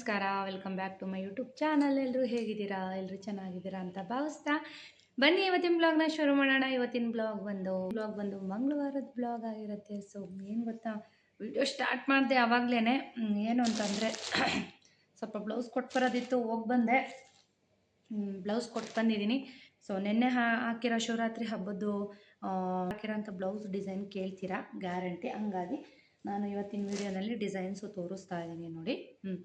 ನಮಸ್ಕಾರ welcome back to my YouTube channel ಎಲ್ಲರೂ ಹೇಗಿದ್ದೀರಾ? ಎಲ್ಲರೂ ಚೆನ್ನಾಗಿದ್ದೀರಾ ಅಂತ ಭಾವಿಸ್ತಾ ಬನ್ನಿ ಇವತ್ತಿನ ಬ್ಲಾಗ್ನ ಶುರು ಮಾಡೋಣ. ಇವತ್ತಿನ ಬ್ಲಾಗ್ ಬಂದು ಬ್ಲಾಗ್ ಬಂದು ಮಂಗಳವಾರದ ಬ್ಲಾಗ್ ಆಗಿರುತ್ತೆ. ಸೊ ಏನು ಗೊತ್ತಾ? ವಿಡಿಯೋ ಸ್ಟಾರ್ಟ್ ಮಾಡಿದೆ ಆವಾಗಲೇ ಏನು ಅಂತಂದರೆ, ಸ್ವಲ್ಪ ಬ್ಲೌಸ್ ಕೊಟ್ಟು ಬರೋದಿತ್ತು, ಹೋಗಿ ಬಂದೆ. ಬ್ಲೌಸ್ ಕೊಟ್ಟು ಬಂದಿದ್ದೀನಿ. ಸೊ ನಿನ್ನೆ ಹಾಕಿರೋ ಶಿವರಾತ್ರಿ ಹಬ್ಬದ್ದು ಹಾಕಿರೋಂಥ ಬ್ಲೌಸ್ ಡಿಸೈನ್ ಕೇಳ್ತೀರಾ? ಗ್ಯಾರಂಟಿ ಹಂಗಾಗಿ ನಾನು ಇವತ್ತಿನ ವಿಡಿಯೋನಲ್ಲಿ ಡಿಸೈನ್ಸು ತೋರಿಸ್ತಾ ಇದ್ದೀನಿ ನೋಡಿ. ಹ್ಞೂ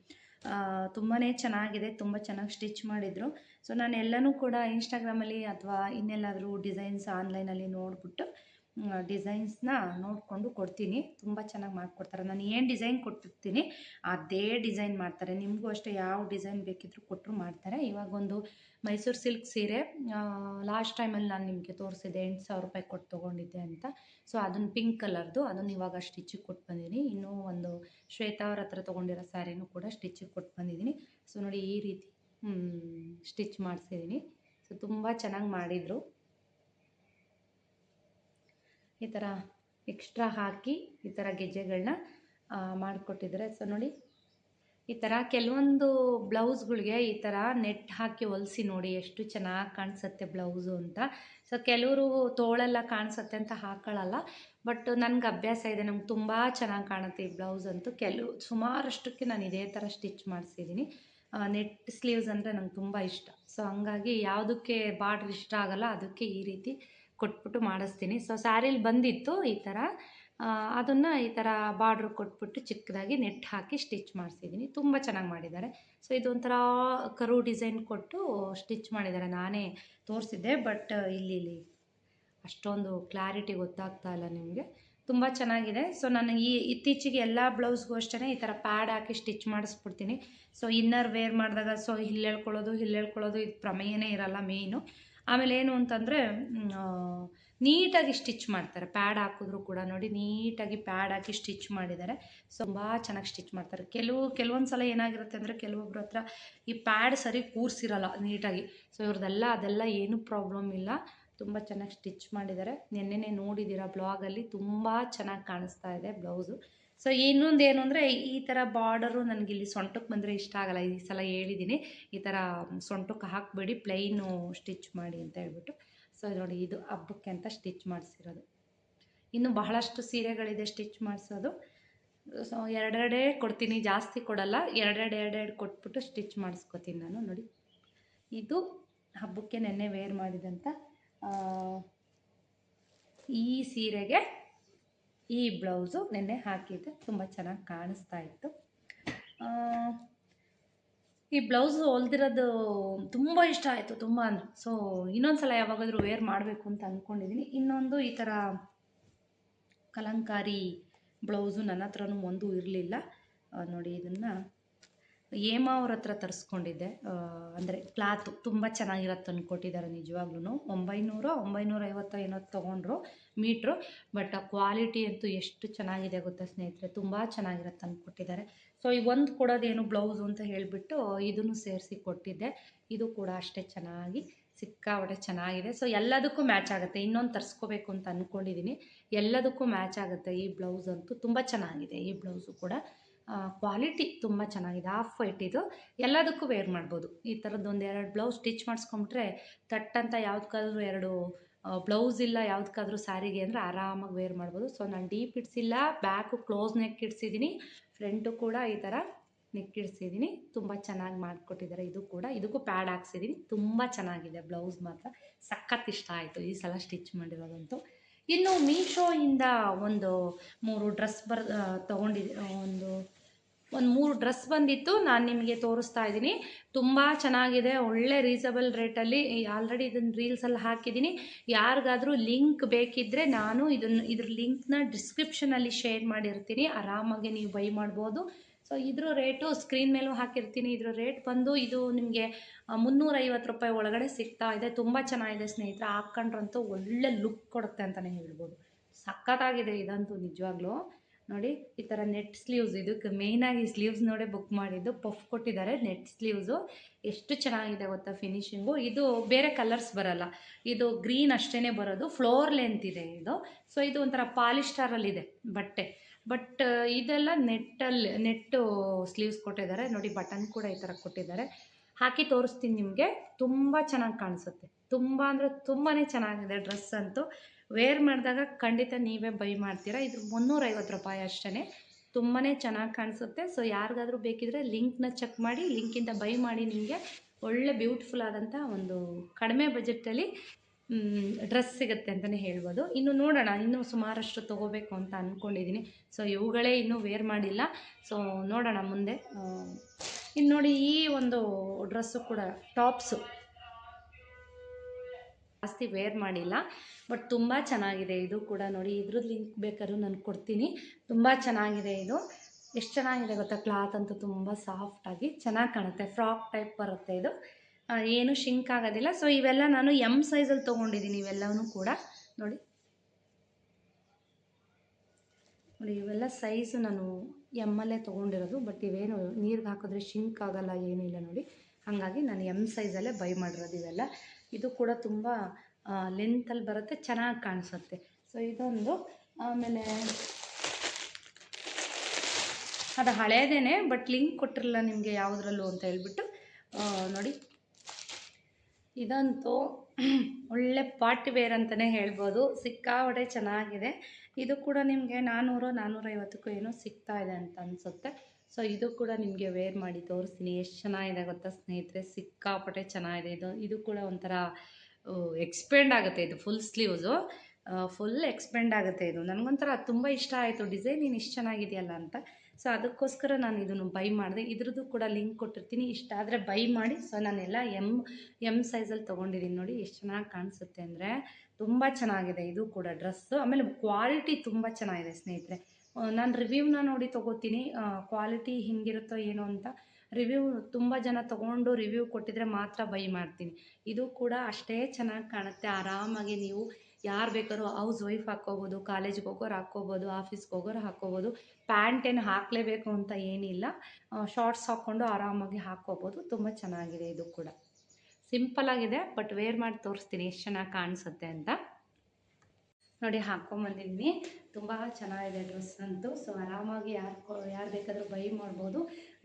ತುಂಬಾ ಚೆನ್ನಾಗಿದೆ, ತುಂಬ ಚೆನ್ನಾಗಿ ಸ್ಟಿಚ್ ಮಾಡಿದರು. ಸೊ ನಾನು ಎಲ್ಲನೂ ಕೂಡ ಇನ್ಸ್ಟಾಗ್ರಾಮಲ್ಲಿ ಅಥವಾ ಇನ್ನೆಲ್ಲಾದರೂ ಡಿಸೈನ್ಸ್ ಆನ್ಲೈನಲ್ಲಿ ನೋಡಿಬಿಟ್ಟು ಡಿಸೈನ್ಸ್ನ ನೋಡಿಕೊಂಡು ಕೊಡ್ತೀನಿ. ತುಂಬ ಚೆನ್ನಾಗಿ ಮಾಡಿಕೊಡ್ತಾರೆ. ನಾನು ಏನು ಡಿಸೈನ್ ಕೊಟ್ಟಿರ್ತೀನಿ, ಅದೇ ಡಿಸೈನ್ ಮಾಡ್ತಾರೆ. ನಿಮಗೂ ಅಷ್ಟೇ ಯಾವ ಡಿಸೈನ್ ಬೇಕಿದ್ರೂ ಕೊಟ್ಟರು ಮಾಡ್ತಾರೆ. ಇವಾಗ ಒಂದು ಮೈಸೂರು ಸಿಲ್ಕ್ ಸೀರೆ ಲಾಸ್ಟ್ ಟೈಮಲ್ಲಿ ನಾನು ನಿಮಗೆ ತೋರಿಸಿದ್ದೆ, ಎಂಟು ಸಾವಿರ ರೂಪಾಯಿ ಕೊಟ್ಟು ತೊಗೊಂಡಿದ್ದೆ ಅಂತ. ಸೊ ಅದನ್ನು ಪಿಂಕ್ ಕಲರ್ದು, ಅದನ್ನು ಇವಾಗ ಸ್ಟಿಚಿಗೆ ಕೊಟ್ಟು ಬಂದೀನಿ ಇನ್ನೂ ಶ್ವೇತಾ ಅವ್ರ ಹತ್ರ ತೊಗೊಂಡಿರೋ ಸ್ಯಾರಿನೂ ಕೂಡ ಸ್ಟಿಚ್ ಕೊಟ್ಟು ಬಂದಿದ್ದೀನಿ. ಸೊ ನೋಡಿ ಈ ರೀತಿ ಸ್ಟಿಚ್ ಮಾಡಿಸಿದ್ದೀನಿ ಸೊ ತುಂಬ ಚೆನ್ನಾಗಿ ಮಾಡಿದರು. ಈ ಥರ ಎಕ್ಸ್ಟ್ರಾ ಹಾಕಿ ಈ ಥರ ಗೆಜ್ಜೆಗಳನ್ನ ಮಾಡಿಕೊಟ್ಟಿದ್ದಾರೆ. ಸೊ ನೋಡಿ, ಈ ಥರ ಕೆಲವೊಂದು ಬ್ಲೌಸ್ಗಳಿಗೆ ಈ ಥರ ನೆಟ್ ಹಾಕಿ ಹೊಲಿಸಿ ನೋಡಿ ಎಷ್ಟು ಚೆನ್ನಾಗಿ ಕಾಣಿಸುತ್ತೆ ಬ್ಲೌಸು ಅಂತ. ಸೊ ಕೆಲವರು ತೋಳೆಲ್ಲ ಕಾಣಿಸುತ್ತೆ ಅಂತ ಹಾಕೊಳ್ಳಲ್ಲ ಬಟ್ ನನಗೆ ಅಭ್ಯಾಸ ಇದೆ, ನಂಗೆ ತುಂಬ ಚೆನ್ನಾಗಿ ಕಾಣುತ್ತೆ ಈ ಬ್ಲೌಸ್ ಅಂತೂ. ಕೆಲವು, ಸುಮಾರಷ್ಟಕ್ಕೆ ನಾನು ಇದೇ ಥರ ಸ್ಟಿಚ್ ಮಾಡಿಸಿದ್ದೀನಿ ನೆಟ್ ಸ್ಲೀವ್ಸ್ ಅಂದರೆ ನಂಗೆ ತುಂಬ ಇಷ್ಟ. ಸೊ, ಹಂಗಾಗಿ ಯಾವುದಕ್ಕೆ ಬಾರ್ಡ್ರ್ ಇಷ್ಟ ಆಗಲ್ಲ, ಅದಕ್ಕೆ ಈ ರೀತಿ ಕೊಟ್ಬಿಟ್ಟು ಮಾಡಿಸ್ತೀನಿ. ಸೊ, ಸ್ಯಾರಿಲಿ ಬಂದಿತ್ತು ಈ ಥರ ಅದನ್ನು ಈ ಥರ ಬಾರ್ಡ್ರ್ ಕೊಟ್ಬಿಟ್ಟು ಚಿಕ್ಕದಾಗಿ ನೆಟ್ ಹಾಕಿ ಸ್ಟಿಚ್ ಮಾಡಿಸಿದ್ದೀನಿ ತುಂಬ ಚೆನ್ನಾಗಿ ಮಾಡಿದ್ದಾರೆ. ಸೊ, ಇದೊಂಥರ ಕರು ಡಿಸೈನ್ ಕೊಟ್ಟು ಸ್ಟಿಚ್ ಮಾಡಿದ್ದಾರೆ. ನಾನೇ ತೋರಿಸಿದ್ದೆ, ಬಟ್ ಇಲ್ಲಿ ಇಲ್ಲಿ ಅಷ್ಟೊಂದು ಕ್ಲಾರಿಟಿ ಗೊತ್ತಾಗ್ತಾ ಇಲ್ಲ ನಿಮಗೆ. ತುಂಬ ಚೆನ್ನಾಗಿದೆ. ಸೊ ನಾನು ಈ ಇತ್ತೀಚೆಗೆ ಎಲ್ಲ ಬ್ಲೌಸ್ಗೂ ಅಷ್ಟೇ ಈ ಥರ ಪ್ಯಾಡ್ ಹಾಕಿ ಸ್ಟಿಚ್ ಮಾಡಿಸ್ಬಿಡ್ತೀನಿ. ಸೊ ಇನ್ನರ್ ವೇರ್ ಮಾಡಿದಾಗ ಸೊ ಇಲ್ಲಿ ಹೇಳ್ಕೊಳ್ಳೋದು ಇಲ್ಲಿ ಹೇಳ್ಕೊಳ್ಳೋದು ಇದು ಪ್ರಮೇಯನೇ ಇರಲ್ಲ ಮೇಯ್ನು. ಆಮೇಲೆ ಏನು ಅಂತಂದರೆ ನೀಟಾಗಿ ಸ್ಟಿಚ್ ಮಾಡ್ತಾರೆ. ಪ್ಯಾಡ್ ಹಾಕಿದ್ರು ಕೂಡ ನೋಡಿ, ನೀಟಾಗಿ ಪ್ಯಾಡ್ ಹಾಕಿ ಸ್ಟಿಚ್ ಮಾಡಿದ್ದಾರೆ. ಸೊ ತುಂಬ ಚೆನ್ನಾಗಿ ಸ್ಟಿಚ್ ಮಾಡ್ತಾರೆ. ಕೆಲವು ಕೆಲವೊಂದು ಸಲ ಏನಾಗಿರುತ್ತೆ ಅಂದರೆ, ಕೆಲವೊಬ್ರ ಹತ್ರ ಈ ಪ್ಯಾಡ್ ಸರಿ ಕೂರಿಸಿರಲ್ಲ ನೀಟಾಗಿ. ಸೊ ಇವ್ರದ್ದೆಲ್ಲ ಅದೆಲ್ಲ ಏನೂ ಪ್ರಾಬ್ಲಮ್ ಇಲ್ಲ. ತುಂಬ ಚೆನ್ನಾಗಿ ಸ್ಟಿಚ್ ಮಾಡಿದ್ದಾರೆ. ನಿನ್ನೆನೆ ನೋಡಿದ್ದೀರಾ, ಬ್ಲಾಗಲ್ಲಿ ತುಂಬ ಚೆನ್ನಾಗಿ ಕಾಣಿಸ್ತಾ ಇದೆ ಬ್ಲೌಸು. ಸೊ ಇನ್ನೊಂದು ಏನು ಅಂದರೆ, ಈ ಥರ ಬಾರ್ಡರು ನನಗೆ ಇಲ್ಲಿ ಸೊಂಟಕ್ಕೆ ಬಂದರೆ ಇಷ್ಟ ಆಗಲ್ಲ. ಈ ಸಲ ಹೇಳಿದ್ದೀನಿ, ಈ ಥರ ಸೊಂಟಕ್ಕೆ ಹಾಕಬೇಡಿ ಪ್ಲೈನು ಸ್ಟಿಚ್ ಮಾಡಿ ಅಂತ ಹೇಳ್ಬಿಟ್ಟು. ಸೊ ನೋಡಿ, ಇದು ಹಬ್ಬಕ್ಕೆ ಅಂತ ಸ್ಟಿಚ್ ಮಾಡಿಸಿರೋದು. ಇನ್ನು ಬಹಳಷ್ಟು ಸೀರೆಗಳಿದೆ ಸ್ಟಿಚ್ ಮಾಡಿಸೋದು. ಸೊ ಎರಡೆರಡೇ ಕೊಡ್ತೀನಿ, ಜಾಸ್ತಿ ಕೊಡಲ್ಲ. ಎರಡೆರಡು ಎರಡೆರಡು ಕೊಟ್ಬಿಟ್ಟು ಸ್ಟಿಚ್ ಮಾಡಿಸ್ಕೊತೀನಿ ನಾನು, ನೋಡಿ. ಇದು ಹಬ್ಬಕ್ಕೆ ನೆನ್ನೆ ವೇರ್ ಮಾಡಿದಂಥ ಈ ಸೀರೆಗೆ ಈ ಬ್ಲೌಸು ನೆನ್ನೆ ಹಾಕಿದ್ದೆ. ತುಂಬ ಚೆನ್ನಾಗಿ ಕಾಣಿಸ್ತಾ ಇತ್ತು. ಈ ಬ್ಲೌಸು ಹೊಲ್ದಿರೋದು ತುಂಬ ಇಷ್ಟ ಆಯಿತು, ತುಂಬ ಅಂದರೆ. ಸೊ ಇನ್ನೊಂದು ಸಲ ಯಾವಾಗಾದರೂ ವೇರ್ ಮಾಡಬೇಕು ಅಂತ ಅಂದ್ಕೊಂಡಿದ್ದೀನಿ ಇನ್ನೊಂದು ಈ ಥರ ಕಲಂಕಾರಿ ಬ್ಲೌಸು ನನ್ನ ಹತ್ರನೂ ಒಂದು ಇರಲಿಲ್ಲ. ನೋಡಿ, ಇದನ್ನು ಏಮ ಅವ್ರ ಹತ್ರ ತರಿಸ್ಕೊಂಡಿದ್ದೆ. ಅಂದರೆ ಕ್ಲಾತು ತುಂಬ ಚೆನ್ನಾಗಿರತ್ತೆ ಅಂದ್ಕೊಟ್ಟಿದ್ದಾರೆ ನಿಜವಾಗ್ಲೂ ಒಂಬೈನೂರು ಒಂಬೈನೂರ ಐವತ್ತು ಏನೋ ತೊಗೊಂಡ್ರು, ಮೀಟ್ರು. ಬಟ್ ಆ ಕ್ವಾಲಿಟಿ ಅಂತೂ ಎಷ್ಟು ಚೆನ್ನಾಗಿದೆ ಗೊತ್ತಾ ಸ್ನೇಹಿತರೆ? ತುಂಬ ಚೆನ್ನಾಗಿರತ್ತೆ ಅಂದ್ಕೊಟ್ಟಿದ್ದಾರೆ ಸೊ, ಈ ಒಂದು ಕೊಡೋದೇನು ಬ್ಲೌಸು ಅಂತ ಹೇಳಿಬಿಟ್ಟು ಇದನ್ನು ಸೇರಿಸಿ ಕೊಟ್ಟಿದ್ದೆ. ಇದು ಕೂಡ ಅಷ್ಟೇ ಚೆನ್ನಾಗಿ ಸಿಕ್ಕಾಪಟ್ಟೆ ಚೆನ್ನಾಗಿದೆ. ಸೊ, ಎಲ್ಲದಕ್ಕೂ ಮ್ಯಾಚ್ ಆಗುತ್ತೆ. ಇನ್ನೊಂದು ತರಿಸ್ಕೋಬೇಕು ಅಂತ ಅಂದ್ಕೊಂಡಿದ್ದೀನಿ ಎಲ್ಲದಕ್ಕೂ ಮ್ಯಾಚ್ ಆಗುತ್ತೆ ಈ ಬ್ಲೌಸ್ ಅಂತೂ. ತುಂಬ ಚೆನ್ನಾಗಿದೆ ಈ ಬ್ಲೌಸು ಕೂಡ. ಕ್ವಾಲಿಟಿ ತುಂಬ ಚೆನ್ನಾಗಿದೆ. ಆಫ್ ವೈಟ್ ಇದು. ಎಲ್ಲದಕ್ಕೂ ವೇರ್ ಮಾಡ್ಬೋದು. ಈ ಥರದ್ದು ಒಂದು ಎರಡು ಬ್ಲೌಸ್ ಸ್ಟಿಚ್ ಮಾಡಿಸ್ಕೊಂಬಿಟ್ರೆ ತಟ್ಟಂತ ಯಾವ್ದಕ್ಕಾದ್ರೂ ಎರಡು ಬ್ಲೌಸ್ ಇಲ್ಲ ಯಾವ್ದಕ್ಕಾದ್ರೂ ಸ್ಯಾರಿಗೆ ಅಂದರೆ ಆರಾಮಾಗಿ ವೇರ್ ಮಾಡ್ಬೋದು. ಸೊ ನಾನು ಡೀಪ್ ಇಡ್ಸಿಲ್ಲ ಬ್ಯಾಕು ಕ್ಲೋಸ್ ನೆಕ್ ಇಡ್ಸಿದ್ದೀನಿ ಫ್ರಂಟು ಕೂಡ ಈ ಥರ ನೆಕ್ ಇಡ್ಸಿದ್ದೀನಿ ತುಂಬ ಚೆನ್ನಾಗಿ ಮಾಡಿಕೊಟ್ಟಿದ್ದಾರೆ ಇದು ಕೂಡ. ಇದಕ್ಕೂ ಪ್ಯಾಡ್ ಹಾಕ್ಸಿದ್ದೀನಿ ತುಂಬ ಚೆನ್ನಾಗಿದೆ ಬ್ಲೌಸ್ ಮಾತ್ರ. ಸಖತ್ ಇಷ್ಟ ಆಯಿತು ಈ ಸಲ ಸ್ಟಿಚ್ ಮಾಡಿರೋದಂತೂ. ಇನ್ನು ಮೀಶೋಯಿಂದ ಒಂದು ಮೂರು ಡ್ರೆಸ್ ಬರ್ ತೊಗೊಂಡಿದ್ದೆ ಒಂದು ಒಂದು ಮೂರು ಡ್ರೆಸ್ ಬಂದಿತ್ತು, ನಾನು ನಿಮಗೆ ತೋರಿಸ್ತಾ ಇದ್ದೀನಿ. ತುಂಬ ಚೆನ್ನಾಗಿದೆ, ಒಳ್ಳೆ ರೀಸನಬಲ್ ರೇಟಲ್ಲಿ ಆಲ್ರೆಡಿ ಇದನ್ನು ರೀಲ್ಸಲ್ಲಿ ಹಾಕಿದ್ದೀನಿ. ಯಾರಿಗಾದರೂ ಲಿಂಕ್ ಬೇಕಿದ್ದರೆ ನಾನು ಇದನ್ನು ಇದ್ರ ಲಿಂಕ್ನ ಡಿಸ್ಕ್ರಿಪ್ಷನಲ್ಲಿ ಶೇರ್ ಮಾಡಿರ್ತೀನಿ. ಆರಾಮಾಗಿ ನೀವು ಬೈ ಮಾಡ್ಬೋದು. ಸೊ ಇದ್ರ ರೇಟು ಸ್ಕ್ರೀನ್ ಮೇಲೂ ಹಾಕಿರ್ತೀನಿ. ಇದ್ರ ರೇಟ್ ಬಂದು ಇದು ನಿಮಗೆ ಮುನ್ನೂರೈವತ್ತು ರೂಪಾಯಿ ಒಳಗಡೆ ಸಿಗ್ತಾ ಇದೆ. ತುಂಬ ಚೆನ್ನಾಗಿದೆ ಸ್ನೇಹಿತರೆ. ಹಾಕ್ಕೊಂಡ್ರಂತೂ ಒಳ್ಳೆ ಲುಕ್ ಕೊಡುತ್ತೆ ಅಂತಲೇ ಹೇಳ್ಬೋದು. ಸಖತ್ತಾಗಿದೆ ಇದಂತೂ ನಿಜವಾಗ್ಲೂ. ನೋಡಿ, ಈ ಥರ ನೆಟ್ ಸ್ಲೀವ್ಸ್ ಇದಕ್ಕೆ ಮೇಯ್ನಾಗಿ ಸ್ಲೀವ್ಸ್ ನೋಡೇ ಬುಕ್ ಮಾಡಿದ್ದು. ಪಫ್ ಕೊಟ್ಟಿದ್ದಾರೆ ನೆಟ್ ಸ್ಲೀವ್ಸು ಎಷ್ಟು ಚೆನ್ನಾಗಿದೆ ಗೊತ್ತಾ ಫಿನಿಶಿಂಗು ಇದು ಬೇರೆ ಕಲರ್ಸ್ ಬರಲ್ಲ. ಇದು ಗ್ರೀನ್ ಅಷ್ಟೇ ಬರೋದು. ಫ್ಲೋರ್ ಲೆಂತ್ ಇದೆ ಇದು. ಸೊ ಇದು ಒಂಥರ ಪಾಲಿಸ್ಟರಲ್ಲಿದೆ ಬಟ್ಟೆ. ಬಟ್ ಇದೆಲ್ಲ ನೆಟ್ಟಲ್ಲಿ ನೆಟ್ಟು ಸ್ಲೀವ್ಸ್ ಕೊಟ್ಟಿದ್ದಾರೆ. ನೋಡಿ ಬಟನ್ ಕೂಡ ಈ ಥರ ಕೊಟ್ಟಿದ್ದಾರೆ. ಹಾಕಿ ತೋರಿಸ್ತೀನಿ ನಿಮಗೆ. ತುಂಬ ಚೆನ್ನಾಗಿ ಕಾಣಿಸುತ್ತೆ. ತುಂಬ ಅಂದರೆ ತುಂಬಾ ಚೆನ್ನಾಗಿದೆ ಡ್ರೆಸ್ ಅಂತೂ. ವೇರ್ ಮಾಡಿದಾಗ ಖಂಡಿತ ನೀವೇ ಬೈ ಮಾಡ್ತೀರಾ. ಇದು ಮುನ್ನೂರೈವತ್ತು ರೂಪಾಯಿ ಅಷ್ಟೇ ತುಂಬಾ ಚೆನ್ನಾಗಿ ಕಾಣಿಸುತ್ತೆ. ಸೊ ಯಾರಿಗಾದ್ರೂ ಬೇಕಿದ್ರೆ ಲಿಂಕ್ನ ಚೆಕ್ ಮಾಡಿ ಲಿಂಕಿಂದ ಬೈ ಮಾಡಿ ನಿಮಗೆ ಒಳ್ಳೆ ಬ್ಯೂಟಿಫುಲ್ ಆದಂಥ ಒಂದು ಕಡಿಮೆ ಬಜೆಟಲ್ಲಿ ಡ್ರೆಸ್ ಸಿಗುತ್ತೆ ಅಂತಲೇ ಹೇಳ್ಬೋದು. ಇನ್ನು ನೋಡೋಣ, ಇನ್ನೂ ಸುಮಾರಷ್ಟು ತೊಗೋಬೇಕು ಅಂತ ಅಂದ್ಕೊಂಡಿದ್ದೀನಿ ಸೊ ಇವುಗಳೇ ಇನ್ನೂ ವೇರ್ ಮಾಡಿಲ್ಲ. ಸೊ ನೋಡೋಣ ಮುಂದೆ. ಇನ್ನು ನೋಡಿ ಈ ಒಂದು ಡ್ರೆಸ್ಸು ಕೂಡ ಟಾಪ್ಸು ಜಾಸ್ತಿ ವೇರ್ ಮಾಡಿಲ್ಲ ಬಟ್ ತುಂಬ ಚೆನ್ನಾಗಿದೆ ಇದು ಕೂಡ ನೋಡಿ. ಇದ್ರದ್ದು ಲಿಂಕ್ ಬೇಕಾದ್ರೂ ನಾನು ಕೊಡ್ತೀನಿ. ತುಂಬ ಚೆನ್ನಾಗಿದೆ ಇದು. ಎಷ್ಟು ಚೆನ್ನಾಗಿದೆ ಗೊತ್ತಾ? ಕ್ಲಾತ್ ಅಂತೂ ತುಂಬ ಸಾಫ್ಟಾಗಿ ಚೆನ್ನಾಗಿ ಕಾಣುತ್ತೆ. ಫ್ರಾಕ್ ಟೈಪ್ ಬರುತ್ತೆ ಇದು. ಏನು ಶಿಂಕ್ ಆಗೋದಿಲ್ಲ. ಸೊ ಇವೆಲ್ಲ ನಾನು ಎಂ ಸೈಜಲ್ಲಿ ತೊಗೊಂಡಿದ್ದೀನಿ ಇವೆಲ್ಲವೂ ಕೂಡ. ನೋಡಿ. ನೋಡಿ, ಇವೆಲ್ಲ ಸೈಜು ನಾನು ಎಮ್ಮಲ್ಲೇ ತೊಗೊಂಡಿರೋದು ಬಟ್ ಇವೇನು ನೀರಿಗೆ ಹಾಕಿದ್ರೆ ಶಿಂಕ್ ಆಗಲ್ಲ, ಏನಿಲ್ಲ ನೋಡಿ. ಹಾಗಾಗಿ ನಾನು ಎಂ ಸೈಜಲ್ಲೇ ಬೈ ಮಾಡಿರೋದು ಇವೆಲ್ಲ. ಇದು ಕೂಡ ತುಂಬ ಲೆಂತಲ್ಲಿ ಬರುತ್ತೆ, ಚೆನ್ನಾಗಿ ಕಾಣಿಸುತ್ತೆ. ಸೊ ಇದೊಂದು, ಆಮೇಲೆ ಅದು ಹಳೇದೇನೆ ಬಟ್ ಲಿಂಕ್ ಕೊಟ್ಟಿರಲ್ಲ ನಿಮಗೆ ಯಾವುದ್ರಲ್ಲೂ ಅಂತ ಹೇಳ್ಬಿಟ್ಟು ನೋಡಿ. ಇದಂತೂ ಒಳ್ಳೆ ಪಾರ್ಟಿ ವೇರ್ ಅಂತಲೇ ಹೇಳ್ಬೋದು. ಸಿಕ್ಕಾಪಟ್ಟೆ ಚೆನ್ನಾಗಿದೆ. ಇದು ಕೂಡ ನಿಮಗೆ ನಾನ್ನೂರು ನಾನ್ನೂರೈವತ್ತಕ್ಕೂ ಏನೋ ಸಿಗ್ತಾ ಇದೆ ಅಂತ ಅನಿಸುತ್ತೆ. ಸೊ ಇದು ಕೂಡ ನಿಮಗೆ ವೇರ್ ಮಾಡಿ ತೋರಿಸ್ತೀನಿ. ಎಷ್ಟು ಚೆನ್ನಾಗಿದೆ ಗೊತ್ತಾ ಸ್ನೇಹಿತರೆ. ಸಿಕ್ಕಾಪಟ್ಟೆ ಚೆನ್ನಾಗಿದೆ ಇದು. ಇದು ಕೂಡ ಒಂಥರ ಎಕ್ಸ್ಪೆಂಡ್ ಆಗುತ್ತೆ ಇದು. ಫುಲ್ ಸ್ಲೀವ್ಸು ಫುಲ್ ಎಕ್ಸ್ಪೆಂಡ್ ಆಗುತ್ತೆ ಇದು. ನನಗೊಂಥರ ತುಂಬ ಇಷ್ಟ ಆಯಿತು. ಡಿಸೈನ್ ನೀನು ಇಷ್ಟು ಚೆನ್ನಾಗಿದೆಯಲ್ಲ ಅಂತ. ಸೊ ಅದಕ್ಕೋಸ್ಕರ ನಾನು ಇದನ್ನು ಬೈ ಮಾಡಿದೆ. ಇದ್ರದ್ದು ಕೂಡ ಲಿಂಕ್ ಕೊಟ್ಟಿರ್ತೀನಿ. ಇಷ್ಟ ಆದರೆ ಬೈ ಮಾಡಿ. ಸೊ ನಾನೆಲ್ಲ ಎಂ ಎಂ ಸೈಜಲ್ಲಿ ತೊಗೊಂಡಿದ್ದೀನಿ ನೋಡಿ. ಎಷ್ಟು ಚೆನ್ನಾಗಿ ಕಾಣಿಸುತ್ತೆ ಅಂದರೆ ತುಂಬ ಚೆನ್ನಾಗಿದೆ. ಇದು ಕೂಡ ಡ್ರೆಸ್ಸು ಆಮೇಲೆ ಕ್ವಾಲಿಟಿ ತುಂಬ ಚೆನ್ನಾಗಿದೆ ಸ್ನೇಹಿತರೆ. ನಾನು ರಿವ್ಯೂವ್ನ ನೋಡಿ ತೊಗೋತೀನಿ. ಕ್ವಾಲಿಟಿ ಹಿಂಗಿರುತ್ತೋ ಏನೋ ಅಂತ. ರಿವ್ಯೂ ತುಂಬ ಜನ ತೊಗೊಂಡು ರಿವ್ಯೂ ಕೊಟ್ಟಿದ್ರೆ ಮಾತ್ರ ಬೈ ಮಾಡ್ತೀನಿ. ಇದು ಕೂಡ ಅಷ್ಟೇ ಚೆನ್ನಾಗಿ ಕಾಣುತ್ತೆ. ಆರಾಮಾಗಿ ನೀವು ಯಾರು ಬೇಕಾದ್ರೂ ಹೌಸ್ ವೈಫ್ ಹಾಕ್ಕೋಬೋದು ಕಾಲೇಜ್ಗೆ ಹೋಗೋರು ಹಾಕ್ಕೋಬೋದು ಆಫೀಸ್ಗೆ ಹೋಗೋರು ಹಾಕ್ಕೋಬೋದು. ಪ್ಯಾಂಟ್ ಏನು ಹಾಕಲೇಬೇಕು ಅಂತ ಏನಿಲ್ಲ. ಶಾರ್ಟ್ಸ್ ಹಾಕ್ಕೊಂಡು ಆರಾಮಾಗಿ ಹಾಕ್ಕೋಬೋದು. ತುಂಬ ಚೆನ್ನಾಗಿದೆ ಇದು ಕೂಡ. ಸಿಂಪಲ್ ಆಗಿದೆ ಬಟ್ ವೇರ್ ಮಾಡಿ ತೋರಿಸ್ತೀನಿ. ಎಷ್ಟು ಚೆನ್ನಾಗಿ ಕಾಣಿಸುತ್ತೆ ಅಂತ. ನೋಡಿ ಹಾಕ್ಕೊಂಬಂದಿದ್ದೀನಿ ತುಂಬ ಚೆನ್ನಾಗಿದೆ ಡ್ರೆಸ್ ಅಂತೂ. ಸೊ ಆರಾಮಾಗಿ ಯಾರು ಯಾರು ಬೇಕಾದರೂ ಬೈ ಮಾಡ್ಬೋದು.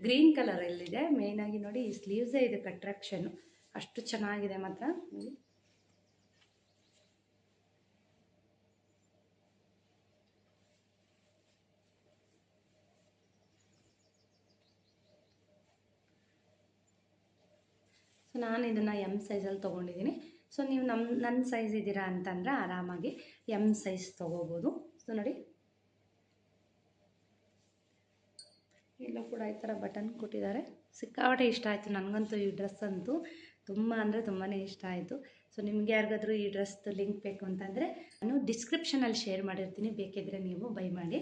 ಗ್ರೀನ್ ಕಲರ್ ಕಲರಲ್ಲಿದೆ ಮೇಯ್ನಾಗಿ ನೋಡಿ ಈ ಸ್ಲೀವ್ಸೇ ಇದಕ್ಕೆ ಅಟ್ರಾಕ್ಷನ್ನು ಅಷ್ಟು ಚೆನ್ನಾಗಿದೆ ಮಾತ್ರ. ಸೊ ನಾನು ಇದನ್ನು ಎಂ ಸೈಜಲ್ಲಿ ತೊಗೊಂಡಿದ್ದೀನಿ ಸೊ ನೀವು ನಮ್ಮ ನನ್ನ ಸೈಜ್ ಇದ್ದೀರಾ ಅಂತಂದರೆ ಆರಾಮಾಗಿ ಎಂ ಸೈಜ್ ತೊಗೋಬೋದು. ಸೊ ನೋಡಿ. ಇಲ್ಲೂ ಕೂಡ ಈ ಥರ ಬಟನ್ ಕೊಟ್ಟಿದ್ದಾರೆ. ಸಿಕ್ಕಾಪಟ್ಟೆ ಇಷ್ಟ ಆಯಿತು. ನನಗಂತೂ ಈ ಡ್ರೆಸ್ ಅಂತೂ ತುಂಬ ಅಂದರೆ ತುಂಬಾ ಇಷ್ಟ ಆಯಿತು. ಸೊ ನಿಮ್ಗೆ ಯಾರಿಗಾದರೂ ಈ ಡ್ರೆಸ್ದು ಲಿಂಕ್ ಬೇಕು ಅಂತಂದರೆ ನಾನು ಡಿಸ್ಕ್ರಿಪ್ಷನಲ್ಲಿ ಶೇರ್ ಮಾಡಿರ್ತೀನಿ. ಬೇಕಿದ್ದರೆ ನೀವು ಬೈ ಮಾಡಿ.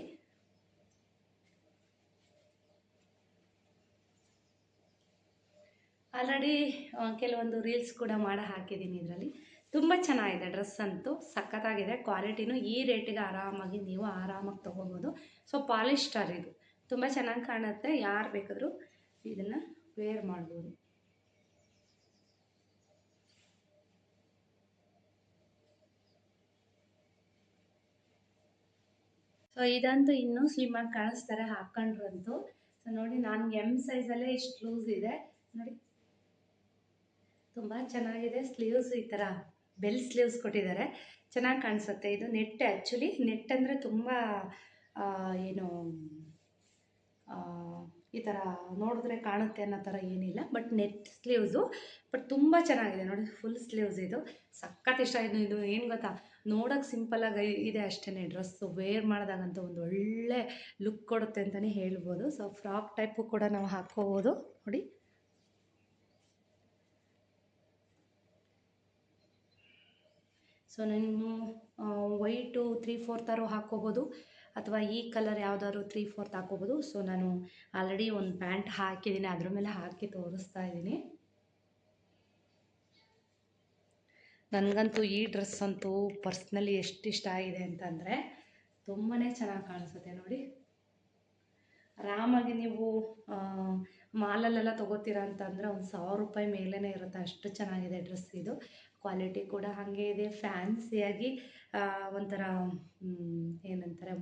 ಆಲ್ರೆಡಿ ಕೆಲವೊಂದು ರೀಲ್ಸ್ ಕೂಡ ಮಾಡಿ ಹಾಕಿದ್ದೀನಿ ಇದರಲ್ಲಿ. ತುಂಬ ಚೆನ್ನಾಗಿದೆ ಡ್ರೆಸ್ ಅಂತೂ, ಸಖತ್ತಾಗಿದೆ. ಕ್ವಾಲಿಟಿನೂ ಈ ರೇಟಿಗೆ ಆರಾಮಾಗಿ ನೀವು ಆರಾಮಾಗಿ ತೊಗೋಬೋದು. ಸೊ ಪಾಲಿಸ್ಟರ್ ಇದು. ತುಂಬ ಚೆನ್ನಾಗಿ ಕಾಣುತ್ತೆ. ಯಾರು ಬೇಕಾದರೂ ಇದನ್ನು ವೇರ್ ಮಾಡ್ಬೋದು. ಸೊ, ಇದಂತೂ ಇನ್ನೂ ಸ್ಲಿಮ್ಮಾಗಿ ಕಾಣಿಸ್ತಾರೆ ಹಾಕೊಂಡ್ರಂತೂ ಸೊ, ನೋಡಿ, ನಾನು ಎಂ ಸೈಜಲ್ಲೇ ಇಷ್ಟು ಲೂಸ್ ಇದೆ. ನೋಡಿ ತುಂಬ ಚೆನ್ನಾಗಿದೆ ಸ್ಲೀವ್ಸ್ ಈ ಥರ ಬೆಲ್ ಸ್ಲೀವ್ಸ್ ಕೊಟ್ಟಿದ್ದಾರೆ. ಚೆನ್ನಾಗಿ ಕಾಣಿಸುತ್ತೆ. ಇದು ನೆಟ್ ಆ್ಯಕ್ಚುಲಿ ನೆಟ್ ಅಂದರೆ ತುಂಬ ಏನು ಈ ಥರ ನೋಡಿದ್ರೆ ಕಾಣುತ್ತೆ ಅನ್ನೋ ಥರ ಏನಿಲ್ಲ ಬಟ್ ನೆಟ್ ಸ್ಲೀವ್ಸು ಬಟ್ ತುಂಬ ಚೆನ್ನಾಗಿದೆ. ನೋಡಿ ಫುಲ್ ಸ್ಲೀವ್ಸ್ ಇದು. ಸಖತ್ ಇಷ್ಟ. ಇದು ಇದು ಏನು ಗೊತ್ತಾ? ನೋಡೋಕೆ ಸಿಂಪಲಾಗಿ ಇದೆ ಅಷ್ಟೇ ಡ್ರೆಸ್ಸು ವೇರ್ ಮಾಡಿದಾಗಂತೂ ಒಂದು ಒಳ್ಳೆ ಲುಕ್ ಕೊಡುತ್ತೆ ಅಂತಲೇ ಹೇಳ್ಬೋದು. ಸೊ ಫ್ರಾಕ್ ಟೈಪು ಕೂಡ ನಾವು ಹಾಕ್ಕೋಬೋದು. ನೋಡಿ. ಸೊ ನೀನು ವೈಟು ತ್ರೀ ಫೋರ್ತಾರು ಹಾಕ್ಕೋಬೋದು. ಅಥವಾ ಈ ಕಲರ್ ಯಾವ್ದಾದ್ರು ತ್ರೀ ಫೋರ್ತ್ ಹಾಕ್ಕೋಬೋದು. ಸೊ ನಾನು ಆಲ್ರೆಡಿ ಒಂದು ಪ್ಯಾಂಟ್ ಹಾಕಿದ್ದೀನಿ ಅದ್ರ ಮೇಲೆ ಹಾಕಿ ತೋರಿಸ್ತಾ ಇದ್ದೀನಿ ನನಗಂತೂ ಈ ಡ್ರೆಸ್ ಅಂತೂ ಪರ್ಸ್ನಲಿ ಎಷ್ಟು ಇಷ್ಟ ಆಗಿದೆ ಅಂತಂದರೆ ತುಂಬಾ ಚೆನ್ನಾಗಿ ಕಾಣಿಸುತ್ತೆ ನೋಡಿ. ಆರಾಮಾಗಿ ನೀವು ಮಾಲಲ್ಲೆಲ್ಲ ತೊಗೋತೀರ ಅಂತಂದರೆ ಒಂದು ಸಾವಿರ ರೂಪಾಯಿ ಮೇಲೇ ಇರುತ್ತೆ. ಅಷ್ಟು ಚೆನ್ನಾಗಿದೆ ಡ್ರೆಸ್ ಇದು. ಕ್ವಾಲಿಟಿ ಕೂಡ ಹಾಗೆ ಇದೆ ಫ್ಯಾನ್ಸಿಯಾಗಿ ಒಂಥರ ಏನಂತಾರೆ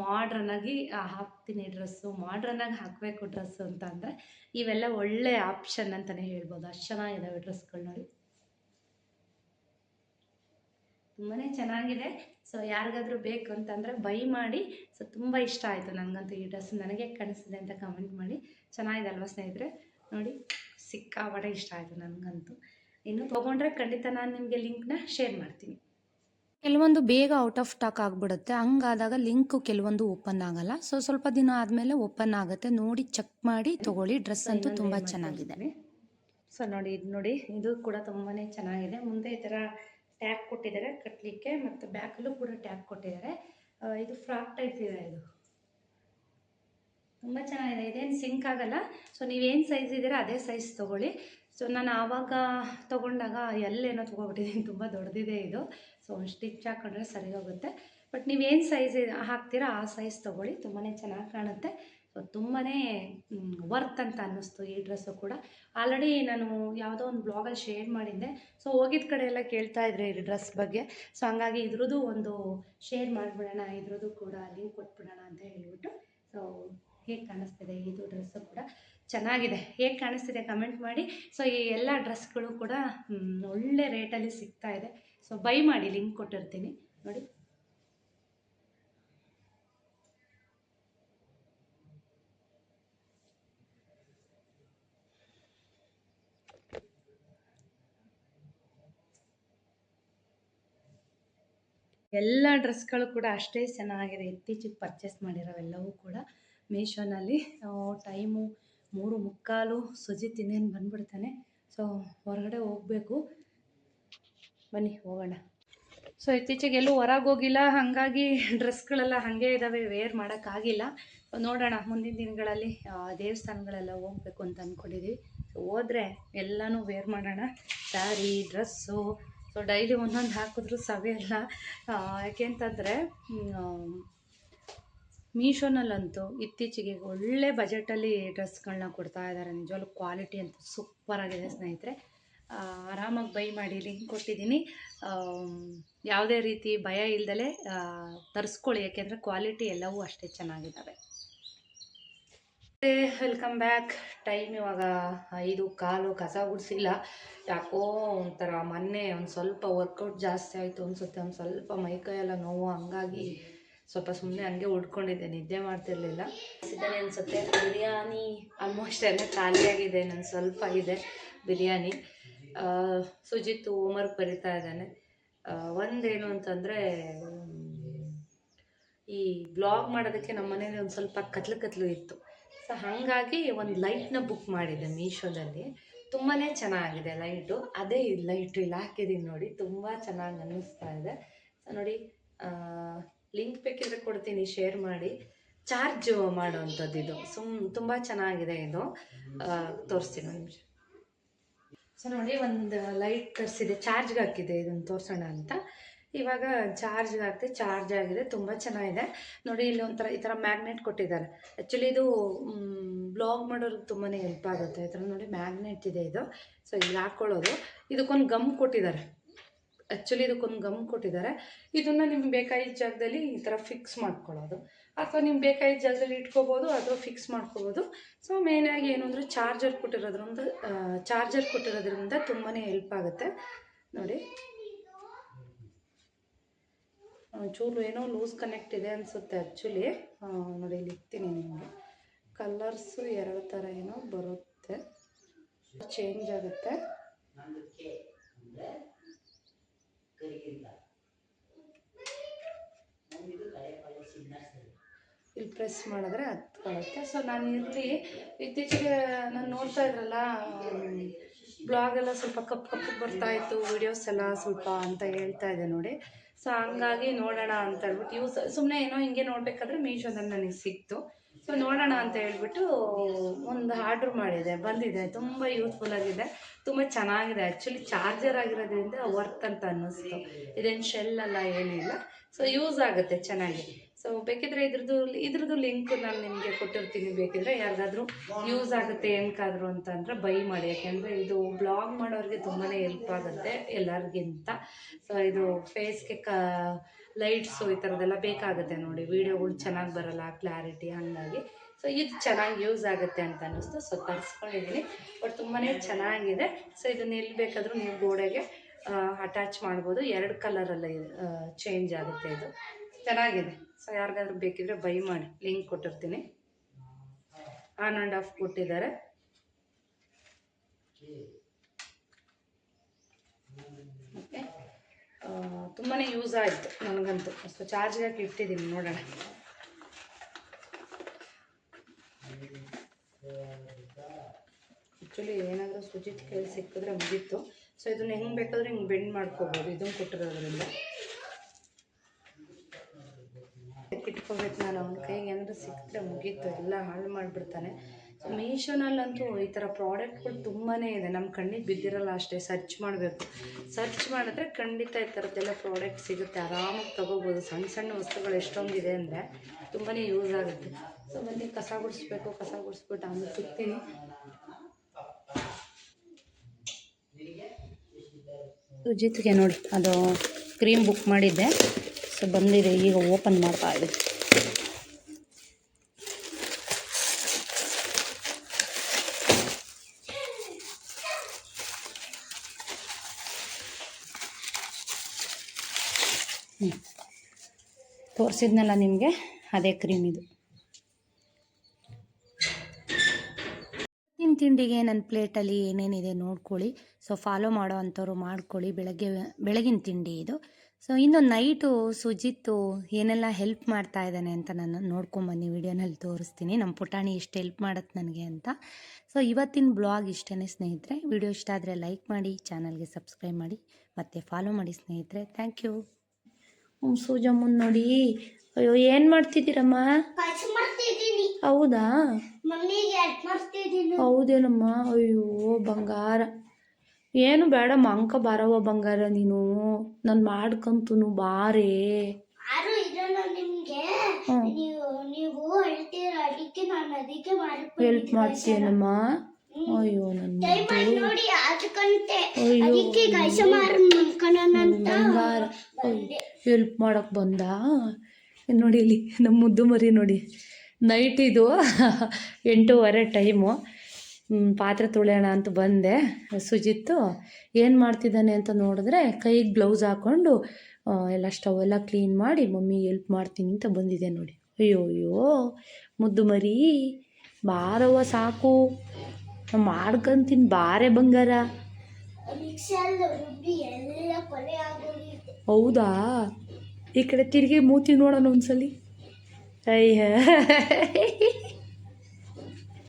ಮಾಡ್ರನ್ನಾಗಿ ಹಾಕ್ತೀನಿ ಡ್ರೆಸ್ಸು ಮಾಡ್ರನ್ನಾಗಿ ಹಾಕಬೇಕು ಡ್ರೆಸ್ಸು ಅಂತ ಅಂದರೆ ಇವೆಲ್ಲ ಒಳ್ಳೆ ಆಪ್ಷನ್ ಅಂತಲೇ ಹೇಳ್ಬೋದು. ಅಷ್ಟು ಚೆನ್ನಾಗಿದ್ದಾವೆ ಡ್ರೆಸ್ಗಳು ನೋಡಿ. ತುಂಬಾ ಚೆನ್ನಾಗಿದೆ. ಸೊ ಯಾರಿಗಾದ್ರೂ ಬೇಕು ಅಂತಂದರೆ ಬೈ ಮಾಡಿ. ಸೊ ತುಂಬ ಇಷ್ಟ ಆಯಿತು ನನಗಂತೂ ಈ ಡ್ರೆಸ್ ನನಗೆ ಕಾಣಿಸಿದೆ ಅಂತ ಕಮೆಂಟ್ ಮಾಡಿ. ಚೆನ್ನಾಗಿದೆ ಅಲ್ವಾ ಸ್ನೇಹಿತರೆ? ನೋಡಿ, ಸಿಕ್ಕಾಪಟ್ಟೆ ಇಷ್ಟ ಆಯಿತು ನನಗಂತೂ ಇನ್ನು ತೊಗೊಂಡ್ರೆ ಖಂಡಿತ ನಾನು ನಿಮಗೆ ಲಿಂಕ್ನ ಶೇರ್ ಮಾಡ್ತೀನಿ. ಕೆಲವೊಂದು ಬೇಗ ಔಟ್ ಆಫ್ ಸ್ಟಾಕ್ ಆಗಿಬಿಡುತ್ತೆ. ಹಂಗಾದಾಗ ಲಿಂಕ್ ಕೆಲವೊಂದು ಓಪನ್ ಆಗಲ್ಲ. ಸೊ ಸ್ವಲ್ಪ ದಿನ ಆದಮೇಲೆ ಓಪನ್ ಆಗುತ್ತೆ. ನೋಡಿ ಚೆಕ್ ಮಾಡಿ ತಗೊಳ್ಳಿ. ಡ್ರೆಸ್ ಅಂತೂ ತುಂಬ ಚೆನ್ನಾಗಿದೆ. ಸೊ ನೋಡಿ ಇದು ನೋಡಿ ಇದು ಕೂಡ ತುಂಬಾ ಚೆನ್ನಾಗಿದೆ. ಮುಂದೆ ಈ ಥರ ಟ್ಯಾಗ್ ಕೊಟ್ಟಿದ್ದಾರೆ ಕಟ್ಟಲಿಕ್ಕೆ ಮತ್ತು ಬ್ಯಾಕಲ್ಲೂ ಕೂಡ ಟ್ಯಾಗ್ ಕೊಟ್ಟಿದ್ದಾರೆ. ಇದು ಫ್ರಾಕ್ ಟೈಪ್ ಇದೆ ಇದು. ತುಂಬ ಚೆನ್ನಾಗಿದೆ. ಇದೇನು ಸಿಂಕ್ ಆಗಲ್ಲ. ಸೊ ನೀವೇನು ಸೈಜ್ ಇದ್ದೀರಾ ಅದೇ ಸೈಜ್ ತೊಗೊಳ್ಳಿ. ಸೊ ನಾನು ಆವಾಗ ತೊಗೊಂಡಾಗ ಎಲ್ಲೇನೋ ತೊಗೊಬಿಟ್ಟಿದ್ದೀನಿ. ತುಂಬ ದೊಡ್ಡದಿದೆ ಇದು. ಸೊ ಒಂದು ಸ್ಟಿಚ್ ಹಾಕೊಂಡ್ರೆ ಸರಿ ಹೋಗುತ್ತೆ. ಬಟ್ ನೀವೇನು ಸೈಜ್ ಹಾಕ್ತೀರಾ, ಆ ಸೈಜ್ ತೊಗೊಳ್ಳಿ. ತುಂಬಾ ಚೆನ್ನಾಗಿ ಕಾಣುತ್ತೆ. ಸೊ ತುಂಬಾ ವರ್ತ್ ಅಂತ ಅನ್ನಿಸ್ತು ಈ ಡ್ರೆಸ್ಸು ಕೂಡ. ಆಲ್ರೆಡಿ ನಾನು ಯಾವುದೋ ಒಂದು ಬ್ಲಾಗಲ್ಲಿ ಶೇರ್ ಮಾಡಿದ್ದೆ. ಸೊ ಹೋಗಿದ್ದ ಕಡೆ ಎಲ್ಲ ಕೇಳ್ತಾ ಇದ್ರೆ ಈ ಡ್ರೆಸ್ ಬಗ್ಗೆ. ಸೊ ಹಂಗಾಗಿ ಇದ್ರದ್ದು ಒಂದು ಶೇರ್ ಮಾಡಿಬಿಡೋಣ, ಇದ್ರದ್ದು ಕೂಡ ಲಿಂಕ್ ಕೊಟ್ಬಿಡೋಣ ಅಂತ ಹೇಳ್ಬಿಟ್ಟು. ಸೊ ಹೇಗೆ ಕಾಣಿಸ್ತಿದೆ ಇದು ಡ್ರೆಸ್ಸು ಕೂಡ. ಚೆನ್ನಾಗಿದೆ. ಹೇಗೆ ಕಾಣಿಸ್ತಿದೆ ಕಮೆಂಟ್ ಮಾಡಿ. ಸೊ ಈ ಎಲ್ಲ ಡ್ರೆಸ್ಗಳು ಕೂಡ ಒಳ್ಳೆ ರೇಟಲ್ಲಿ ಸಿಗ್ತಾ ಇದೆ. ಸೊ ಬೈ ಮಾಡಿ ಲಿಂಕ್ ಕೊಟ್ಟಿರ್ತೀನಿ. ನೋಡಿ. ಎಲ್ಲ ಡ್ರೆಸ್ಗಳು ಕೂಡ ಅಷ್ಟೇ ಚೆನ್ನಾಗಿದೆ. ಇತ್ತೀಚೆಗೆ ಪರ್ಚೇಸ್ ಮಾಡಿರೋವೆಲ್ಲವೂ ಕೂಡ ಮೀಶೋನಲ್ಲಿ ಟೈಮು ಮೂರು ಮುಕ್ಕಾಲು ಸುಜಿತ್ ಇನ್ನೇನು ಬಂದ್ಬಿಡ್ತಾನೆ. ಸೊ ಹೊರಗಡೆ ಹೋಗಬೇಕು. ಬನ್ನಿ, ಹೋಗೋಣ. ಸೊ ಇತ್ತೀಚೆಗೆ ಎಲ್ಲೂ ಹೊರಗೆ ಹೋಗಿಲ್ಲ. ಹಾಗಾಗಿ ಡ್ರೆಸ್ಗಳೆಲ್ಲ ಹಾಗೆ ಇದ್ದಾವೆ ವೇರ್ ಮಾಡೋಕ್ಕಾಗಿಲ್ಲ. ನೋಡೋಣ. ಮುಂದಿನ ದಿನಗಳಲ್ಲಿ ದೇವಸ್ಥಾನಗಳೆಲ್ಲ ಹೋಗ್ಬೇಕು ಅಂತ ಅಂದ್ಕೊಂಡಿದ್ದೀವಿ ಹೋದರೆ ಎಲ್ಲನೂ ವೇರ್ ಮಾಡೋಣ. ಸ್ಯಾರಿ ಡ್ರೆಸ್ಸು. ಸೊ ಡೈಲಿ ಒಂದೊಂದು ಹಾಕಿದ್ರು ಸವೆಯಲ್ಲ ಯಾಕೆಂತಂದರೆ ಮೀಶೋನಲ್ಲಂತೂ ಇತ್ತೀಚೆಗೆ ಒಳ್ಳೆ ಬಜೆಟಲ್ಲಿ ಡ್ರೆಸ್ಗಳನ್ನ ಕೊಡ್ತಾ ಇದ್ದಾರೆ ನಿಜವಾಗ್ಲೂ ಕ್ವಾಲಿಟಿ ಅಂತೂ ಸೂಪರಾಗಿದೆ ಸ್ನೇಹಿತರೆ. ಆರಾಮಾಗಿ ಬೈ ಮಾಡಿ ಲಿಂಕ್ ಕೊಟ್ಟಿದ್ದೀನಿ. ಯಾವುದೇ ರೀತಿ ಭಯ ಇಲ್ದಲೆ ತರಿಸ್ಕೊಳ್ಳಿ. ಯಾಕೆಂದರೆ ಕ್ವಾಲಿಟಿ ಎಲ್ಲವೂ ಅಷ್ಟೇ ಚೆನ್ನಾಗಿದ್ದಾವೆ. Welcome back. ಟೈಮ್ ಇವಾಗ ಐದು, ಕಾಲು, ಕಸ ಗುಡಿಸಿಲ್ಲ. ಯಾಕೋ ಒಂಥರ ಮೊನ್ನೆ ಒಂದು ಸ್ವಲ್ಪ ವರ್ಕೌಟ್ ಜಾಸ್ತಿ ಆಯಿತು ಅನಿಸುತ್ತೆ. ಒಂದು ಸ್ವಲ್ಪ ಮೈಕೈ ಎಲ್ಲ ನೋವು. ಹಂಗಾಗಿ ಸ್ವಲ್ಪ ಸುಮ್ಮನೆ ಹಂಗೆ ಉಡ್ಕೊಂಡಿದ್ದೆ, ನಿದ್ದೆ ಮಾಡ್ತಿರ್ಲಿಲ್ಲ. ಸಿದ್ದಾನೆ ಅನಿಸುತ್ತೆ. ಬಿರಿಯಾನಿ ಆಲ್ಮೋಸ್ಟ್ ಎಲ್ಲ ಖಾಲಿಯಾಗಿದೆ ನನ್ನ ಸ್ವಲ್ಪ ಇದೆ ಬಿರಿಯಾನಿ. ಸುಜಿತ್ ಹೋಮ್ವರ್ಕ್ ಬರಿತಾ ಇದ್ದಾನೆ. ಒಂದೇನು ಅಂತಂದರೆ, ಈ ಬ್ಲಾಗ್ ಮಾಡೋದಕ್ಕೆ ನಮ್ಮ ಮನೇಲಿ ಒಂದು ಸ್ವಲ್ಪ ಕತ್ಲು ಕತ್ಲು ಇತ್ತು. ಸೊ ಹಾಗಾಗಿ ಒಂದು ಲೈಟ್ನ ಬುಕ್ ಮಾಡಿದ್ದೆ ಮೀಶೋದಲ್ಲಿ. ತುಂಬಾ ಚೆನ್ನಾಗಿದೆ ಲೈಟು ಅದೇ ಲೈಟು ಇಲ್ಲಿ ಹಾಕಿದ್ದೀನಿ ನೋಡಿ, ತುಂಬ ಚೆನ್ನಾಗಿ ಅನ್ನಿಸ್ತಾ ಇದೆ. ಸೊ ನೋಡಿ ಲಿಂಕ್ ಬೇಕಿದ್ರೆ ಕೊಡ್ತೀನಿ ಶೇರ್ ಮಾಡಿ. ಚಾರ್ಜ್ ಮಾಡುವಂಥದ್ದು ಇದು. ಸುಮ್, ತುಂಬ ಚೆನ್ನಾಗಿದೆ ಇದು. ತೋರಿಸ್ತೀನಿ ಒಂದು ನಿಮಿಷ. ಸೊ ನೋಡಿ, ಒಂದು ಲೈಟ್ ತರಿಸಿದೆ. ಚಾರ್ಜ್ಗೆ ಹಾಕಿದೆ ಇದನ್ನು ತೋರಿಸೋಣ ಅಂತ. ಇವಾಗ ಚಾರ್ಜ್ಗೆ ಹಾಕಿದೆ ಚಾರ್ಜ್ ಆಗಿದೆ. ತುಂಬ ಚೆನ್ನಾಗಿದೆ. ನೋಡಿ, ಇಲ್ಲಿ ಒಂಥರ, ಈ ಥರ ಮ್ಯಾಗ್ನೆಟ್ ಕೊಟ್ಟಿದ್ದಾರೆ. ಆ್ಯಕ್ಚುಲಿ ಇದು ಬ್ಲಾಗ್ ಮಾಡೋರಿಗೆ ತುಂಬಾ ಹೆಲ್ಪ್ ಆಗುತ್ತೆ. ಈ ಥರ ನೋಡಿ ಮ್ಯಾಗ್ನೆಟ್ ಇದೆ ಇದು. ಸೊ ಇಲ್ಲಿ ಹಾಕ್ಕೊಳ್ಳೋದು ಇದಕ್ಕೊಂದು ಗಮ್ ಕೊಟ್ಟಿದ್ದಾರೆ. ಆ್ಯಕ್ಚುಲಿ ಇದಕ್ಕೊಂದು ಗಮ್ ಕೊಟ್ಟಿದ್ದಾರೆ. ಇದನ್ನು ನಿಮ್ಗೆ ಬೇಕಾಗಿದ್ದ ಜಾಗದಲ್ಲಿ ಈ ಥರ ಫಿಕ್ಸ್ ಮಾಡ್ಕೊಳ್ಳೋದು. ಅಥವಾ ನಿಮ್ಗೆ ಬೇಕಾಗಿದ್ದ ಜಾಗದಲ್ಲಿ ಇಟ್ಕೋಬೋದು ಅಥವಾ ಫಿಕ್ಸ್ ಮಾಡ್ಕೋಬೋದು. ಸೊ ಮೇಯ್ನಾಗಿ ಏನು ಅಂದರೆ ಚಾರ್ಜರ್ ಕೊಟ್ಟಿರೋದ್ರಿಂದ ಚಾರ್ಜರ್ ಕೊಟ್ಟಿರೋದ್ರಿಂದ ತುಂಬಾ ಹೆಲ್ಪ್ ಆಗುತ್ತೆ. ನೋಡಿ. ಚೂರು ಏನೋ ಲೂಸ್ ಕನೆಕ್ಟ್ ಇದೆ ಅನಿಸುತ್ತೆ ಆ್ಯಕ್ಚುಲಿ ನೋಡಿ ಇಲ್ಲಿ ಇರ್ತೀನಿ ನಿಮಗೆ. ಕಲರ್ಸು ಎರಡು ಥರ ಏನೋ ಬರುತ್ತೆ. ಚೇಂಜ್ ಆಗುತ್ತೆ. ಇಲ್ಲಿ ಪ್ರೆಸ್ ಮಾಡಿದ್ರೆ ಹತ್ಕೊಳ್ಳುತ್ತೆ ಸೊ ನಾನು ಇಲ್ಲಿ ಇತ್ತೀಚೆಗೆ ನಾನು ನೋಡ್ತಾ ಇದ್ರಲ್ಲ ಬ್ಲಾಗ್ ಎಲ್ಲ ಸ್ವಲ್ಪ ಕಪ್ಪು ಕಪ್ಪು ಬರ್ತಾ ಇತ್ತು ವಿಡಿಯೋಸ್ ಎಲ್ಲ ಸ್ವಲ್ಪ ಅಂತ ಹೇಳ್ತಾ ಇದೆ ನೋಡಿ. ಸೊ ಹಂಗಾಗಿ ನೋಡೋಣ ಅಂತ ಹೇಳ್ಬಿಟ್ಟು ಯೂಸ್ ಸುಮ್ಮನೆ ಏನೋ ಹಿಂಗೆ ನೋಡ್ಬೇಕಾದ್ರೆ ಮೀಶೋದಲ್ಲಿ ನನಗೆ ಸಿಕ್ತು. ಸೊ ನೋಡೋಣ ಅಂತ ಹೇಳ್ಬಿಟ್ಟು ಒಂದು ಆರ್ಡ್ರ್ ಮಾಡಿದೆ. ಬಂದಿದೆ. ತುಂಬ ಯೂಸ್ಫುಲ್ ಆಗಿದೆ. ತುಂಬ ಚೆನ್ನಾಗಿದೆ. ಆ್ಯಕ್ಚುಲಿ ಚಾರ್ಜರ್ ಆಗಿರೋದ್ರಿಂದ ವರ್ತ್ ಅಂತ ಅನ್ನಿಸ್ತು. ಇದೇನು ಶೆಲ್ ಅಲ್ಲ ಏನಿಲ್ಲ ಸೊ ಯೂಸ್ ಆಗುತ್ತೆ ಚೆನ್ನಾಗಿ. ಸೊ ಬೇಕಿದ್ರೆ ಇದ್ರದ್ದು ಇದ್ರದ್ದು ಲಿಂಕ್ ನಾನು ನಿಮಗೆ ಕೊಟ್ಟಿರ್ತೀನಿ. ಬೇಕಿದ್ರೆ ಯಾರಿಗಾದ್ರೂ ಯೂಸ್ ಆಗುತ್ತೆ ಏನಕ್ಕಾದ್ರು ಅಂತ ಅಂದರೆ ಬೈ ಮಾಡಿ. ಯಾಕೆಂದರೆ ಇದು ಬ್ಲಾಗ್ ಮಾಡೋರಿಗೆ ತುಂಬಾ ಹೆಲ್ಪ್ ಆಗುತ್ತೆ ಎಲ್ಲರಿಗಿಂತ. ಸೊ ಇದು ಫೇಸ್ಗೆ ಕ ಲೈಟ್ಸು ಈ ಥರದ್ದೆಲ್ಲ ಬೇಕಾಗುತ್ತೆ ನೋಡಿ. ವೀಡಿಯೋಗಳು ಚೆನ್ನಾಗಿ ಬರಲ್ಲ ಕ್ಲಾರಿಟಿ ಹಾಗಾಗಿ. ಸೊ ಇದು ಚೆನ್ನಾಗಿ ಯೂಸ್ ಆಗುತ್ತೆ ಅಂತ ಅನ್ನಿಸ್ತು. ಸೊ ತರಿಸ್ಕೊಂಡಿದ್ದೀನಿ ಬಟ್ ತುಂಬಾ ಚೆನ್ನಾಗಿದೆ. ಸೊ ಇದನ್ನ ಎಲ್ಲಿ ಬೇಕಾದರೂ ನೀವು ಗೋಡೆಗೆ ಅಟ್ಯಾಚ್ ಮಾಡ್ಬೋದು. ಎರಡು ಕಲರಲ್ಲಿ ಚೇಂಜ್ ಆಗುತ್ತೆ ಇದು. ಚೆನ್ನಾಗಿದೆ. ಸೊ ಯಾರಿಗಾದ್ರೂ ಬೇಕಿದ್ರೆ ಬೈ ಮಾಡಿ. ಲಿಂಕ್ ಕೊಟ್ಟಿರ್ತೀನಿ. ಆನ್ ಆ್ಯಂಡ್ ಆಫ್ ಕೊಟ್ಟಿದ್ದಾರೆ. ತುಂಬಾ ಯೂಸ್ ಆಯಿತು ನನಗಂತೂ. ಸೊ ಚಾರ್ಜ್ಗೆ ಇಟ್ಟಿದ್ದೀನಿ ನೋಡೋಣ. ಆ್ಯಕ್ಚುಲಿ ಏನಾದರೂ ಸುಜಿತ್ ಕೈಲಿ ಸಿಕ್ಕಿದ್ರೆ ಮುಗೀತು. ಸೊ ಇದನ್ನು ಹೆಂಗೆ ಬೇಕಾದ್ರೆ ಹಿಂಗೆ ಬೆಂಡ್ ಮಾಡ್ಕೋಬೋದು. ಇದನ್ನು ಕೊಟ್ಟಿರೋದ್ರಿಂದ. ಇಟ್ಕೋಬೇಕು ನಾನು. ಅವನ ಕೈಗೆ ಏನಾದ್ರು ಸಿಕ್ಕಿದ್ರೆ ಮುಗೀತು. ಎಲ್ಲ ಹಾಳು ಮಾಡಿಬಿಡ್ತಾನೆ. ಸೊ ಮೀಶೋನಲ್ಲಂತೂ ಈ ಥರ ಪ್ರಾಡಕ್ಟ್ಗಳು ತುಂಬಾ ಇದೆ. ನಮ್ಮ ಕಣ್ಣಿಗೆ ಬಿದ್ದಿರಲ್ಲ ಅಷ್ಟೇ. ಸರ್ಚ್ ಮಾಡಬೇಕು. ಸರ್ಚ್ ಮಾಡಿದ್ರೆ ಖಂಡಿತ ಈ ಥರದ್ದೆಲ್ಲ ಪ್ರಾಡಕ್ಟ್ ಸಿಗುತ್ತೆ. ಆರಾಮಾಗಿ ತೊಗೋಬೋದು. ಸಣ್ಣ ಸಣ್ಣ ವಸ್ತುಗಳು ಎಷ್ಟೊಂದಿದೆ ಅಂದರೆ ತುಂಬಾ ಯೂಸ್ ಆಗುತ್ತೆ. ಸೊ ಬನ್ನಿ ಕಸ ಗುಡಿಸ್ಬೇಕು, ಕಸ ಗುಡಿಸ್ಬಿಟ್ಟು ಆಮೇಲೆ ಸಿಗ್ತೀನಿ. ಸುಜಿತ್ಗೆ ನೋಡಿ, ಅದು ಕ್ರೀಮ್ ಬುಕ್ ಮಾಡಿದ್ದೆ. ಸೊ ಬಂದಿದೆ, ಈಗ ಓಪನ್ ಮಾಡ್ತಾ ಇದೆ. ತೋರಿಸಿದ್ನಲ್ಲ ನಿಮಗೆ? ಅದೇ ಕ್ರೀಮ್ ಇದು. ತಿಂಡಿಗೆ ನನ್ನ ಪ್ಲೇಟಲ್ಲಿ ಏನೇನಿದೆ ನೋಡ್ಕೊಳ್ಳಿ. ಸೊ ಫಾಲೋ ಮಾಡೋ ಅಂಥವ್ರು ಮಾಡ್ಕೊಳ್ಳಿ. ಬೆಳಗ್ಗೆ, ಬೆಳಗಿನ ತಿಂಡಿ ಇದು. ಸೊ ಇನ್ನು ನೈಟು ಸುಜಿತ್ತು ಏನೆಲ್ಲ ಹೆಲ್ಪ್ ಮಾಡ್ತಾ ಇದ್ದಾನೆ ಅಂತ ನಾನು ನೋಡ್ಕೊಂಬನ್ನಿ ವಿಡಿಯೋನಲ್ಲಿ ತೋರಿಸ್ತೀನಿ. ನಮ್ಮ ಪುಟಾಣಿ ಎಷ್ಟು ಹೆಲ್ಪ್ ಮಾಡತ್ತೆ ನನಗೆ ಅಂತ. ಸೊ ಇವತ್ತಿನ ಬ್ಲಾಗ್ ಇಷ್ಟೇ ಸ್ನೇಹಿತರೆ. ವಿಡಿಯೋ ಇಷ್ಟ ಆದರೆ ಲೈಕ್ ಮಾಡಿ ಚಾನಲ್ಗೆ ಸಬ್ಸ್ಕ್ರೈಬ್ ಮಾಡಿ, ಮತ್ತು ಫಾಲೋ ಮಾಡಿ ಸ್ನೇಹಿತರೆ. ಥ್ಯಾಂಕ್ ಯು ಹ್ಞೂ ಸೂಜಮ್ಮನ್ ನೋಡಿ. ಅಯ್ಯೋ, ಏನು ಮಾಡ್ತಿದ್ದೀರಮ್ಮ? ಹೌದಾ? ಹೌದೇನಮ್ಮ? ಅಯ್ಯೋ ಬಂಗಾರ. ಏನು ಬೇಡ ಅಂಕ ಬಾರವ ಬಂಗಾರ ನೀನು. ನಾನು ಮಾಡ್ಕಂತನು ಬಾರೇ. ಹೆಲ್ಪ್ ಮಾಡ್ತೀನಮ್ಮ ಅಯ್ಯೋ ನನ್ನ ಬಂಗಾರ. ಹೆಲ್ಪ್ ಮಾಡಕ್ ಬಂದ? ನೋಡಿ ಇಲ್ಲಿ ನಮ್ಮ ಮುದ್ದು ಮರಿ ನೋಡಿ. ನೈಟ್ ಇದು ಎಂಟೂವರೆ ಟೈಮು. ಪಾತ್ರೆ ತೊಳೆಯೋಣ ಅಂತ ಬಂದೆ, ಸುಜಿತ್ತು. ಏನು ಮಾಡ್ತಿದ್ದಾನೆ ಅಂತ ನೋಡಿದ್ರೆ ಕೈಗೆ ಗ್ಲೌಸ್ ಹಾಕ್ಕೊಂಡು ಎಲ್ಲ ಸ್ಟವ್ ಎಲ್ಲ ಕ್ಲೀನ್ ಮಾಡಿ, ಮಮ್ಮಿ ಹೆಲ್ಪ್ ಮಾಡ್ತೀನಿ ಅಂತ ಬಂದಿದೆ ನೋಡಿ. ಅಯ್ಯೋ ಅಯ್ಯೋ, ಮುದ್ದು ಮರಿ, ಬಾರವ್ವ ಸಾಕು. ಮಾಡ್ಕೊಂತೀನಿ ಬಾರೆ ಬಂಗಾರ. ಹೌದಾ? ಈ ಕಡೆ ತಿರುಗಿ ಮೂತಿ ನೋಡೋಣ ಒಂದ್ಸಲಿ. ಅಯ್ಯ